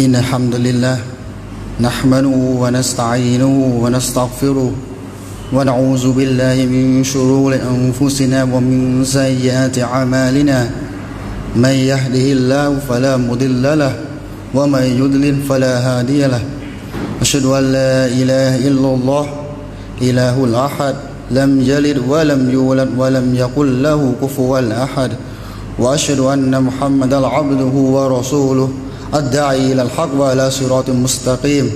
إن الحمد لله نحمده ونستعينه ونستغفره ونعوذ بالله من شرور أنفسنا ومن سيئات أعمالنا. من يهده الله فلا مضل له ومن يضلل فلا هادي له. أشهد أن لا إله إلا الله إله الأحد لم يلد ولم يولد ولم يقل له كفوا أحد. وأشهد أن محمدا عبده ورسوله. الداعي إلى الحق وعلى صراط مستقيم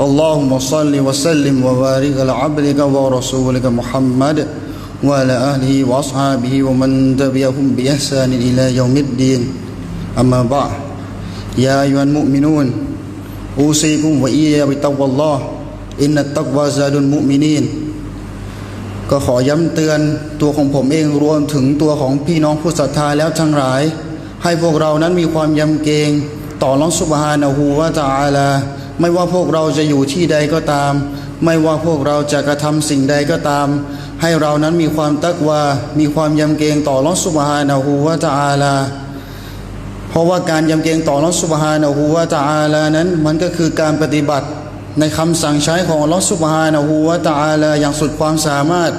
اللهم صل وسلم وبارك على عبدك ورسولك محمد وعلى آله وأصحابه ومن تبعهم بإحسان إلى يوم الدين أما بعد يا أيها المؤمنون أوصيكم وإياي بتقوى الله إن التقوى زاد المؤمنين ก็ขอย้ำเตือนตัวของผมเองรวมถึงตัวของพี่น้องผู้ศรัทธาแล้วทั้งหลาย ให้พวกเรานั้นมีความยำเกรง ต่อลองสุบฮานะฮูวะตะอาลาไม่ว่าพวกเราจะอยู่ที่ใดก็ตาม ไม่ว่าพวกเราจะกระทำสิ่งใดก็ตาม ให้เรานั้นมีความตักวามีความยำเกรงต่อลองสุบฮานะฮูวะตะอาลาเพราะว่าการยำเกรงต่อลองสุบฮานะฮูวะตะอาลานั้นมันก็คือการปฏิบัติในคำสั่งใช้ของลอสุบฮานะฮูวะตะอาลาอย่างสุดความสามารถ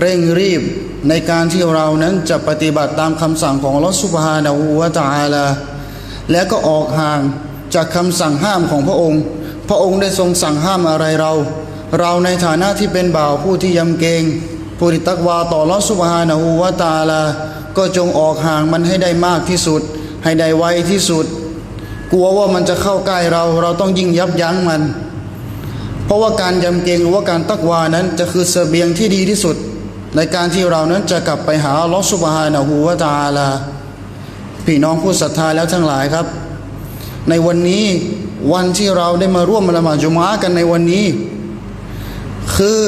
เร่งรีบในการที่เรานั้นจะปฏิบัติตามคำสั่งของลอสุบฮานะฮูวะตะอาลา และก็ออกห่างจากคำสั่งห้ามของพระองค์ พระองค์ได้ทรงสั่งห้ามอะไรเรา เราในฐานะที่เป็นบ่าวผู้ที่ยำเกรงผู้ที่ตักวาต่อลอสุบฮานะฮูวะตาลา ก็จงออกห่างมันให้ได้มากที่สุด ให้ได้ไวที่สุด กลัวว่ามันจะเข้าใกล้เรา เราต้องยิ่งยับยั้งมัน เพราะว่าการยำเกรงหรือว่าการตักวานั้นจะคือเสบียงที่ดีที่สุด ในการที่เรานั้นจะกลับไปหาลอสุบฮานะฮูวะตาลา พี่น้องผู้ศรัทธาแล้วทั้งหลายครับ ในวันนี้วันที่เราได้มาร่วมละหมาดจุมากันในวันนี้ คือ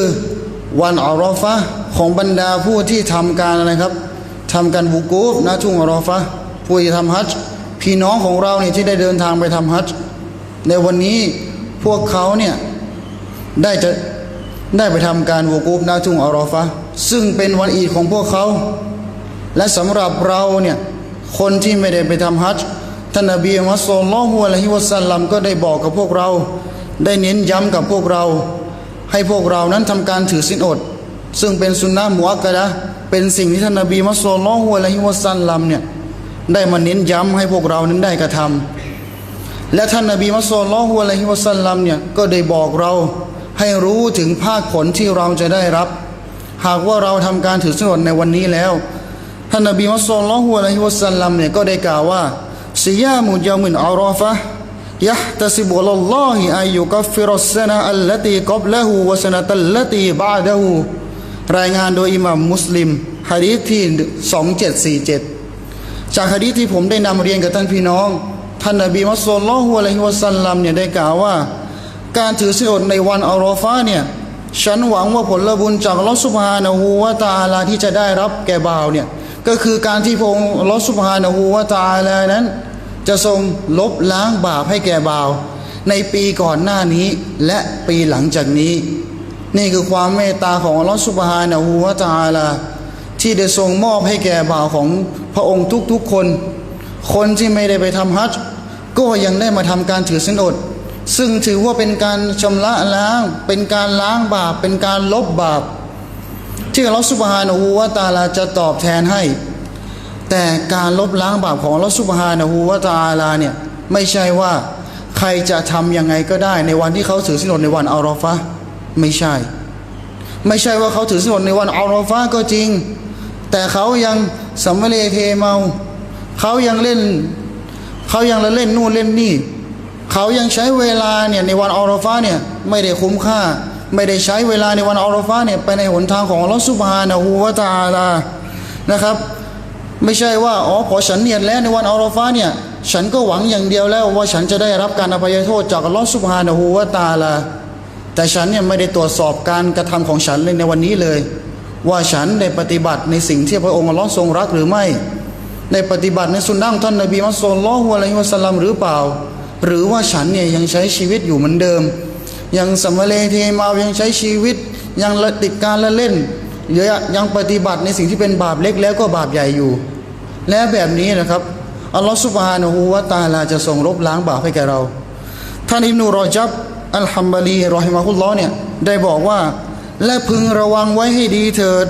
วันอัลรอฟะของบรรดาผู้ที่ทำการอะไรครับทำการบุกูฟณทุ่งอัลรอฟะผู้ที่ทำฮัจพี่น้องของเราเนี่ยที่ได้เดินทางไปทำฮัจในวันนี้พวกเขาเนี่ยได้จะได้ไปทำการบุกูฟณทุ่งอัลรอฟะซึ่งเป็นวันอีดของพวกเขา และสำหรับเราเนี่ย คนที่ไม่ได้ไปทำฮัจญ์ท่านนบีมุฮัมมัดสุลลัลฮุอะลัยฮิวะสัลลัมก็ได้บอกกับพวกเรา ได้เน้นย้ำกับพวกเรา ให้พวกเรานั้นทำการถือศีลอด ซึ่งเป็นสุนนะมุอักกะดะเป็นสิ่งที่ท่านนบีมุฮัมมัดสุลลัลฮุอะลัยฮิวะสัลลัมเนี่ยได้มาเน้นย้ำให้พวกเรานั้นได้กระทำและท่านนบีมุฮัมมัดสุลลัลฮุอะลัยฮิวะสัลลัมเนี่ยก็ได้บอกเราให้รู้ถึงภาคผลที่เราจะได้รับ หากว่าเราทำการถือศีลอดในวันนี้แล้ว ท่านนบีมุฮัมมัดสุลลัลฮุอะลัยฮิวะสัลลัมเนี่ยก็ได้กล่าวว่าซิยามุยามินอาราฟะยะตะซิบุลลลอฮิอายุกัฟฟิรสซนะอัลลตีกับละหูวะซนะตัลลตีบะดะหูรายงานโดยอิหม่ามมุสลิมหะดีษที่2747จากหะดีษที่ผมได้นำเรียนกับท่านพี่น้อง ท่านนบีมุฮัมมัดสุลลัลฮุอะลัยฮิวะสัลลัมเนี่ยได้กล่าวว่า การถือศีลอดในวันอาราฟะเนี่ยฉันหวังว่าผลบุญจากอัลลอฮฺสุบฮานะฮูวะตาลาที่จะได้รับแก่บ่าวเนี่ย ก็คือการที่พระองค์ลอสุบฮานะฮูวะตะอาลานั้น จะทรงลบล้างบาปให้แก่บ่าว ในปีก่อนหน้านี้และปีหลังจากนี้ นี่คือความเมตตาของลอสุบฮานะฮูวะตะอาลาที่ได้ทรงมอบให้แก่บ่าวของพระองค์ทุกๆคน คนที่ไม่ได้ไปทำฮัจญ์ก็ยังได้มาทำการถือศีลอดซึ่งถือว่าเป็นการชำระล้าง เป็นการล้างบาป เป็นการลบบาป ที่อัลลอฮฺสุบฮานะฮูวะตาลาจะตอบแทนให้ แต่การลบล้างบาปของอัลลอฮฺสุบฮานะฮูวะตาลาเนี่ยไม่ใช่ว่าใครจะทำยังไงก็ได้ ในวันที่เขาถือศีลอดในวันอัลรอฟะไม่ใช่ ไม่ใช่ว่าเขาถือศีลอดในวันอัลรอฟะก็จริง แต่เขายังสัมเลเทเมา เขายังเล่น เขายังละเล่นนู่นเล่นนี่ เขายังใช้เวลาเนี่ยในวันอัลรอฟะเนี่ยไม่ได้คุ้มค่า ไม่ได้ใช้เวลาในวันอัลรอฟะห์เนี่ยไปในหนทางของอัลลอฮฺสุบฮานะฮูวะตาลานะครับ ไม่ใช่ว่าอ๋อพอฉันเนียนแล้วในวันอัลรอฟะห์เนี่ยฉันก็หวังอย่างเดียวแล้วว่าฉันจะได้รับการอภัยโทษจากอัลลอฮฺสุบฮานะฮูวะตาลาแต่ฉันเนี่ยไม่ได้ตรวจสอบการกระทำของฉันเลยในวันนี้เลย ว่าฉันได้ปฏิบัติในสิ่งที่พระองค์อัลลอฮ์ทรงรักหรือไม่ได้ปฏิบัติในสุนนะของท่านนบีมุฮัมมัดสุลลัลฮุอะลัยฮิวะสัลลัมหรือเปล่า หรือว่าฉันเนี่ยยังใช้ชีวิตอยู่เหมือนเดิม ยังสำเรเทเมายังใช้ชีวิต ยังติดการละเล่นหรือยังปฏิบัติในสิ่งที่เป็นบาปเล็กแล้วก็บาปใหญ่อยู่ และแบบนี้นะครับอัลลอฮฺสุบฮานะฮูวะตาลาจะทรงลบล้างบาปให้แก่เรา ท่านอิบนุรอจับอัลฮัมบาลีรอฮิมะฮุลลอเนี่ยได้บอกว่า และพึงระวังไว้ให้ดีเถิด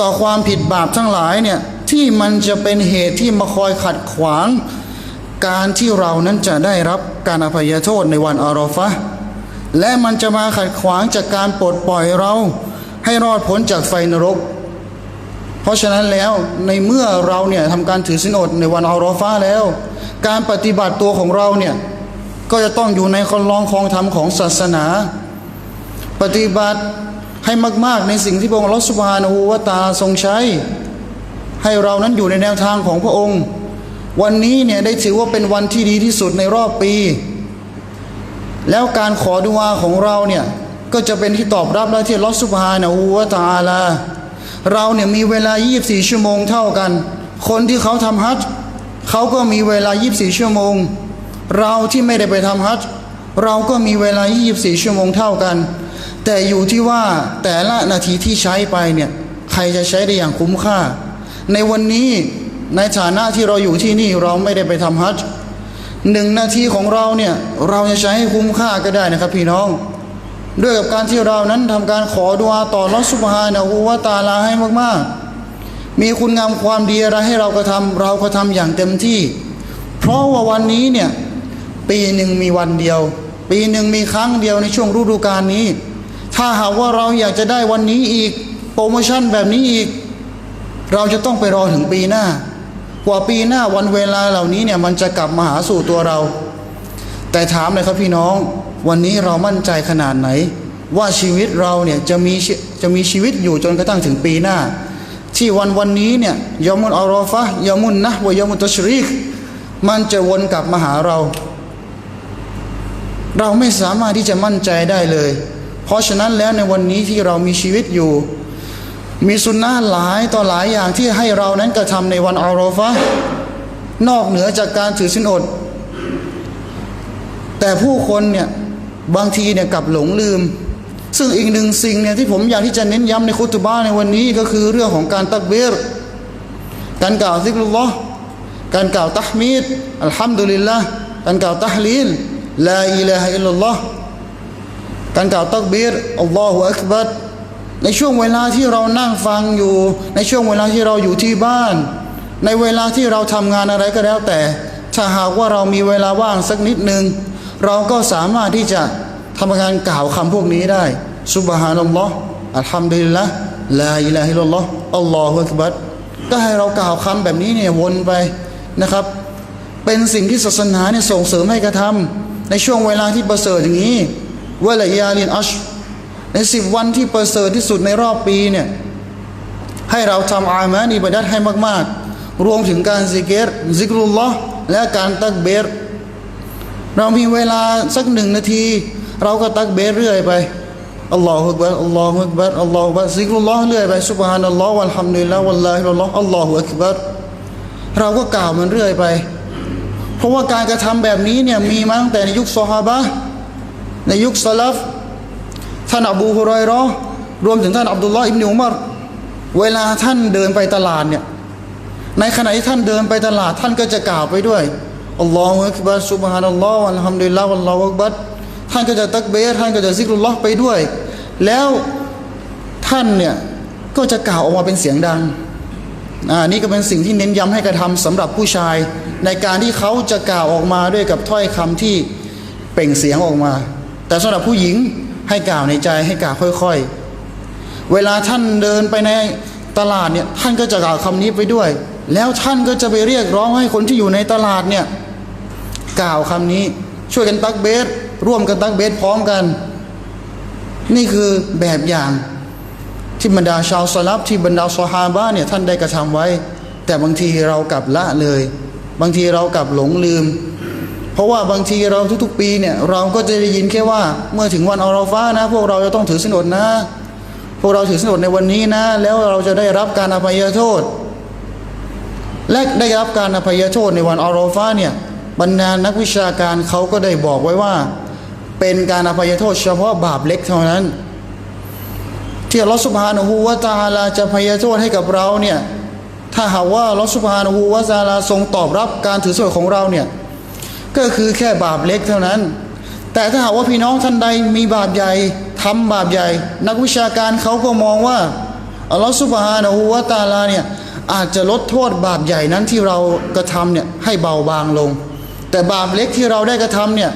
ต่อความผิดบาปทั้งหลายเนี่ยที่มันจะเป็นเหตุที่มาคอยขัดขวาง การที่เรานั้นจะได้รับการอภัยโทษในวันอารอฟะ และมันจะมาขัดขวางจากการปลดปล่อยเรา ให้รอดพ้นจากไฟนรก เพราะฉะนั้นแล้วในเมื่อเราเนี่ยทำการถือศีลอดในวันอารอฟาแล้ว การปฏิบัติตัวของเราเนี่ยก็จะต้องอยู่ในคนลองคองธรรมของศาสนา ปฏิบัติให้มาก ๆ ในสิ่งที่พระองค์อัลอสุบานะฮูวตาทรงใช้ ให้เรานั้นอยู่ในแนวทางของพระองค์ วันนี้เนี่ยได้ถือว่าเป็นวันที่ดีที่สุดในรอบปี แล้วการขอดุอาของเราเนี่ยก็จะเป็นที่ตอบรับและที่ลอสุบฮานะฮูวตาลา เราเนี่ยมีเวลา 24 ชั่วโมงเท่ากัน คนที่เขาทำฮัจเขาก็มีเวลา 24 ชั่วโมง เราที่ไม่ได้ไปทำฮัจเราก็มีเวลา 24 ชั่วโมงเท่ากัน แต่อยู่ที่ว่าแต่ละนาทีที่ใช้ไปเนี่ยใครจะใช้ได้อย่างคุ้มค่า ในวันนี้ในฐานะที่เราอยู่ที่นี่เราไม่ได้ไปทำฮัจญ์ หนึ่งนาทีของเราเนี่ยเราจะใช้ให้คุ้มค่าก็ได้นะครับ พี่น้อง ด้วยกับการที่เรานั้นทำการขอดุอาต่อลอสุบฮานะฮูวะตาลาให้มากๆ มีคุณงามความดีอะไรให้เรากระทำเราก็ทำอย่างเต็มที่ เพราะว่าวันนี้เนี่ยปีหนึ่งมีวันเดียว ปีหนึ่งมีครั้งเดียวในช่วงฤดูกาลนี้ ถ้าหากว่าเราอยากจะได้วันนี้อีก โปรโมชั่นแบบนี้อีก เราจะต้องไปรอถึงปีหน้า กว่าปีหน้าวันเวลาเหล่านี้เนี่ยมันจะกลับมาหาสู่ตัวเรา แต่ถามเลยครับพี่น้อง วันนี้เรามั่นใจขนาดไหน ว่าชีวิตเราเนี่ยจะมีจะมีชีวิตอยู่จนกระทั่งถึงปีหน้า ที่วันวันนี้เนี่ยยอมุนอารอฟะยอมุนนะวายอมุนตชรีกมันจะวนกลับมาหาเรา เราไม่สามารถที่จะมั่นใจได้เลย เพราะฉะนั้นแล้วในวันนี้ที่เรามีชีวิตอยู่ มีสุนนะหลายต่อหลายอย่างที่ให้เรานั้นกระทำในวันอารอฟะนอกเหนือจากการถือสินอด แต่ผู้คนเนี่ยบางทีเนี่ยกลับหลงลืม ซึ่งอีกหนึ่งสิ่งเนี่ยที่ผมอยากที่จะเน้นย้ำในคุตบ้าในวันนี้ก็คือเรื่องของการตักเบรการกล่าวซิกรุลลอฮ์การกล่าวตะฮมีดอัลฮัมดุลิลละการกล่าวตะฮลีลลาอิลาฮะอิลลัลลอฮ์การกล่าวตักเบรอัลลอฮฺอักบัร ในช่วงเวลาที่เรานั่งฟังอยู่ ในช่วงเวลาที่เราอยู่ที่บ้าน ในเวลาที่เราทำงานอะไรก็แล้วแต่ ถ้าหากว่าเรามีเวลาว่างสักนิดหนึ่งเราก็สามารถที่จะทำการกล่าวคำพวกนี้ได้ซุบฮานัลลอฮ์อัลฮัมดุลิลละลาอิลาฮิลลอฮ์อัลลอฮฺอักบัรก็ให้เรากล่าวคำแบบนี้เนี่ยวนไปนะครับ เป็นสิ่งที่ศาสนาเนี่ยส่งเสริมให้กระทำในช่วงเวลาที่ประเสริฐอย่างนี้เวละยาลินอัช ในสิบวันที่ประเสริฐที่สุดในรอบปีเนี่ยให้เราทำอามานีบัดัดให้มาก ๆ รวมถึงการซิกเกตซิกรุลลอฮ์และการตักเบรเรามีเวลาสักหนึ่งนาที เราก็ตักเบรเรื่อยไปอัลลอฮฺอักบัรอัลลอฮฺอักบัรอัลลอฮฺบัรซิกรุลลอฮ์เรื่อยไปซุบฮานัลลอฮฺวัลฮัมดุลิลลาห์วัลลาฮิลลอฮ์อัลลอฮฺอักบัรเราก็กล่าวมันเรื่อยไป เพราะว่าการกระทำแบบนี้เนี่ยมีมาตั้งแต่ในยุคซอฮาบะในยุคสลัฟ ท่านอบูฮุรอยรอรวมถึงท่านอับดุลลอฮ์อิบนุอุมัรเวลาท่านเดินไปตลาดเนี่ยในขณะที่ท่านเดินไปตลาดท่านก็จะกล่าวไปด้วยอัลลอฮฺอักบัรซุบฮานัลลอฮฺอัลฮัมดุลิลลาห์วัลลอฮฺอักบัรท่านก็จะตักเบรท่านก็จะซิกรุลลอฮ์ไปด้วย แล้วท่านเนี่ยก็จะกล่าวออกมาเป็นเสียงดังอ่านี่ก็เป็นสิ่งที่เน้นย้ำให้กระทำสำหรับผู้ชาย ในการที่เขาจะกล่าวออกมาด้วยกับถ้อยคำที่เปล่งเสียงออกมา แต่สำหรับผู้หญิง ให้กล่าวในใจให้กล่าวค่อยๆ เวลาท่านเดินไปในตลาดเนี่ยท่านก็จะกล่าวคำนี้ไปด้วย แล้วท่านก็จะไปเรียกร้องให้คนที่อยู่ในตลาดเนี่ยกล่าวคำนี้ช่วยกันตักเบส ร่วมกันตักเบสพร้อมกัน นี่คือแบบอย่างที่บรรดาชาวสลับที่บรรดาซอฮาบะเนี่ยท่านได้กระทำไว้ แต่บางทีเรากลับละเลย บางทีเรากลับหลงลืม เพราะว่าบางทีเราทุกๆ ปีเนี่ยเราก็จะได้ยินแค่ว่า เมื่อถึงวันอัลราฟานะ พวกเราจะต้องถือสนอดนะ พวกเราถือสนอดในวันนี้นะ แล้วเราจะได้รับการอภัยโทษ และได้รับการอภัยโทษในวันอัลราฟาเนี่ยบรรดานักวิชาการเขาก็ได้บอกไว้ว่า เป็นการอภัยโทษ เฉพาะบาปเล็กเท่านั้น ที่อัลลอฮฺสุบฮานะฮูวะตาลาจะอภัยโทษให้กับเราเนี่ยถ้าหากว่าอัลลอฮฺสุบฮานะฮูวะตาลาทรงตอบรับการถือศีลของเราเนี่ย ก็คือแค่บาปเล็กเท่านั้น แต่ถ้าหากว่าพี่น้องท่านใดมีบาปใหญ่ทำบาปใหญ่ นักวิชาการเขาก็มองว่าอัลลอฮฺสุบฮานะฮูวะตาลาเนี่ยอาจจะลดโทษบาปใหญ่นั้นที่เรากระทำเนี่ยให้เบาบางลง แต่บาปเล็กที่เราได้กระทำเนี่ย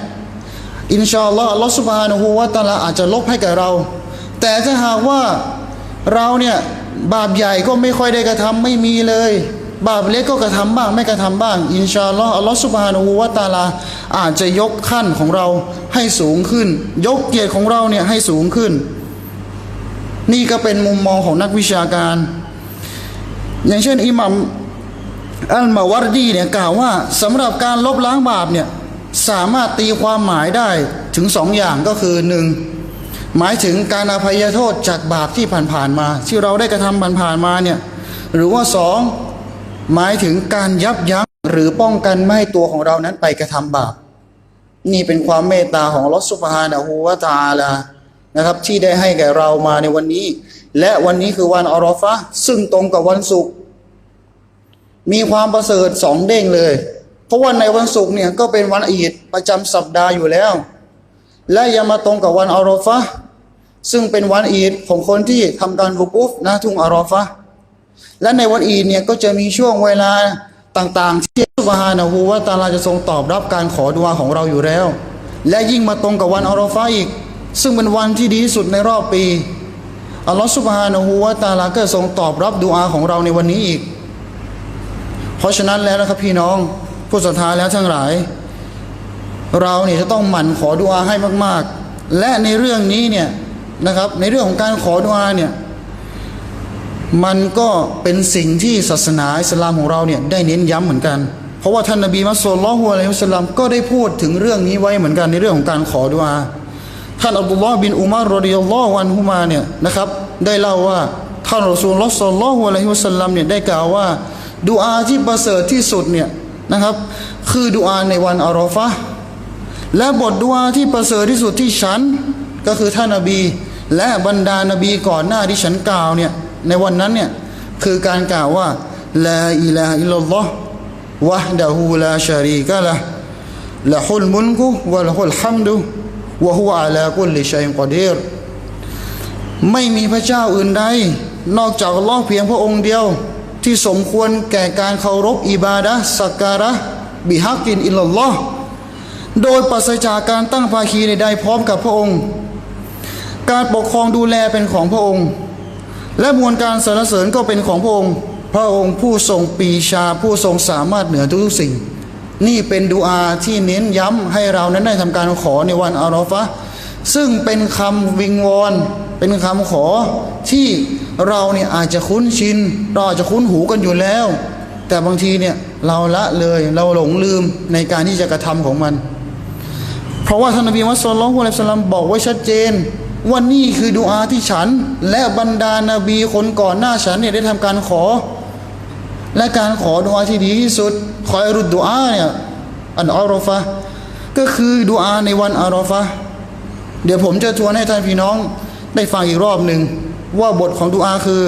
อินชาอัลลอฮ์อัลลอฮ์สุบฮานะฮูวะตาลาอาจจะลบให้กับเรา แต่ถ้าหากว่าเราเนี่ยบาปใหญ่ก็ไม่ค่อยได้กระทำไม่มีเลย บาปเล็กก็กระทำบ้างไม่กระทำบ้าง อินชาลออัลลอฮ์สุบฮานะฮูวะตาลา อาจจะยกขั้นของเราให้สูงขึ้น ยกเกียรติของเราเนี่ยให้สูงขึ้น นี่ก็เป็นมุมมองของนักวิชาการ อย่างเช่นอิหมัมอัลมาวารดีเนี่ยกล่าวว่าสำหรับการลบล้างบาปเนี่ยสามารถตีความหมายได้ถึงสองอย่างก็คือหนึ่งหมายถึงการอภัยโทษจากบาปที่ผ่านๆมา ที่เราได้กระทำผ่านๆมาเนี่ยหรือว่าสอง หมายถึงการยับยั้งหรือป้องกันไม่ให้ตัวของเรานั้นไปกระทำบาป นี่เป็นความเมตตาของลอสุภานะฮูวะตาลานะครับที่ได้ให้แก่เรามาในวันนี้ และวันนี้คือวันอารอฟะซึ่งตรงกับวันศุกร์มีความประเสริฐสองเด้งเลย เพราะว่าในวันศุกร์เนี่ยก็เป็นวันอีดประจำสัปดาห์อยู่แล้ว และยังมาตรงกับวันอารอฟะซึ่งเป็นวันอีดของคนที่ทำการวุกุฟนะทุ่งอารอฟะ และในวันอีดเนี่ยก็จะมีช่วงเวลาต่างๆ ที่สุบฮานะฮูวะตาลาจะทรงตอบรับการขอดุอาของเราอยู่แล้ว และยิ่งมาตรงกับวันอารอฟะห์อีก ซึ่งเป็นวันที่ดีที่สุดในรอบปีอัลลอฮฺสุบฮานะฮูวะตาลาก็ทรงตอบรับดุอาของเราในวันนี้อีก เพราะฉะนั้นแล้วนะครับพี่น้องผู้ศรัทธาแล้วทั้งหลาย เราเนี่ยจะต้องหมั่นขอดุอาให้มาก ๆ และในเรื่องนี้เนี่ยนะครับในเรื่องของการขอดุอาเนี่ย มันก็เป็นสิ่งที่ศาสนาอิสลามของเราเนี่ยได้เน้นย้ำเหมือนกัน เพราะว่าท่านนบีมัสลิลลอฮุอะลัยฮิวสลลัมก็ได้พูดถึงเรื่องนี้ไว้เหมือนกันในเรื่องของการขอดุอาท่านอับดุลลอฮ์บินอุมารรอดิยัลลอฮุอันฮุมาเนี่ยนะครับได้เล่าว่าท่านรอซูลลอฮ์ศ็อลลัลลอฮุอะลัยฮิวสัลลัมเนี่ยได้กล่าวว่าดุอาที่ประเสริฐที่สุดเนี่ยนะครับ คือดุอาในวันอารอฟะและบทดุอาที่ประเสริฐที่สุดที่ฉัน ก็คือท่านนบี และบรรดานบีก่อนหน้าที่ฉันกล่าวเนี่ย ในวันนั้นเนี่ยคือการกล่าวว่าลาอิลาอิลลัลลอฮ์วะดะฮูลาชารีกะละละฮุลมุลกุวะละฮุลฮัมดุวะฮุวะอะลากุลลิชัยกอดีรไม่มีพระเจ้าอื่นใดนอกจากลอเพียงพระองค์เดียว ที่สมควรแก่การเคารพอิบาดะสักการะบิฮักกินอิลลัลลอฮ์โดยปราศจากการตั้งภาคีใดๆพร้อมกับพระองค์ การปกครองดูแลเป็นของพระองค์ และมวลการสรรเสริญก็เป็นของพระองค์ พระองค์ผู้ทรงปีชาผู้ทรงสามารถเหนือทุกสิ่ง นี่เป็นดูอาที่เน้นย้ำให้เรานั้นได้ทำการขอในวันอารอฟะซึ่งเป็นคำวิงวอนเป็นคำขอที่เราเนี่ยอาจจะคุ้นชิน เราอาจจะคุ้นหูกันอยู่แล้ว แต่บางทีเนี่ยเราละเลยเราหลงลืมในการที่จะกระทำของมัน เพราะว่าท่านนบีมุสลลัลลอฮุอะลัยฮิวะสัลลัมบอกไว้ชัดเจน ว่านี่คือดุอาที่ฉัน และบรรดานาบีคนก่อนหน้าฉันเนี่ยได้ทำการขอ และการขอดุอาที่ดีที่สุดขออรุดดุอาเนี่ยอันอารอฟะก็คือดุอาในวันอารอฟะเดี๋ยวผมจะทวนให้ท่านพี่น้องได้ฟังอีกรอบหนึ่งว่าบทของดุอาคือ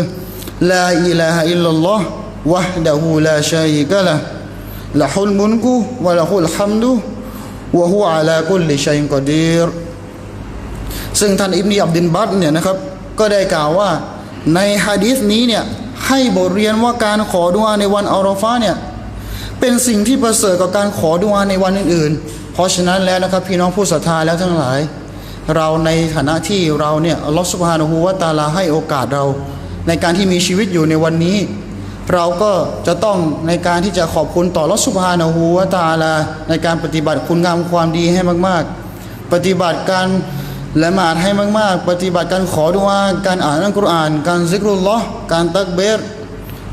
ลาอิลาฮะอิลลัลลอฮ์วะดะฮูลาชาริกะละละฮุลมุลกุวะละฮุลฮัมดุวะฮุอะลากุลลิชัยกอดีร ซึ่งท่านอิบนีอับดินบัตเนี่ยนะครับ ก็ได้กล่าวว่าในฮะดีษนี้เนี่ยให้บทเรียนว่าการขอดุอาในวันอัลฟาเนี่ยเป็นสิ่งที่ประเสริฐกว่าการขอดุอาในวันอื่น ๆ เพราะฉะนั้นแล้วนะครับพี่น้องผู้ศรัทธาแล้วทั้งหลาย เราในฐานะที่เราเนี่ยอัลลอฮฺสุบฮานะฮูวะตาลาให้โอกาสเรา ในการที่มีชีวิตอยู่ในวันนี้ เราก็จะต้องในการที่จะขอบคุณต่ออัลอสุบฮานะฮูวะตาลาในการปฏิบัติคุณงามความดีให้มาก ๆ ปฏิบัติการ ละหมาดให้มาก ๆ ปฏิบัติการขอดุอาการอ่านอัลกุรอาน การซิกรุลลอการตักเบร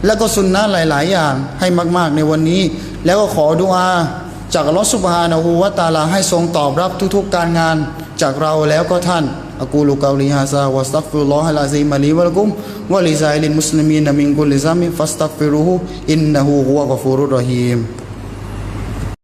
และก็สุนนะหลาย ๆ อย่างให้มาก ๆ ในวันนี้ แล้วก็ขอดุอาจากลอสุบฮานะฮูวะตาลาให้ทรงตอบรับทุก ๆ การงานจากเราแล้วก็ท่านอักูลุกาลิฮาซาวะสตักฟิรุลลอฮะลาซีมาลีวะลกุมวะลิซาอิลินมุสลิมีนมินกุลิซามิฟัสตักฟิรุฮุอินนะฮูฮุวะกฟูรุรรฮีม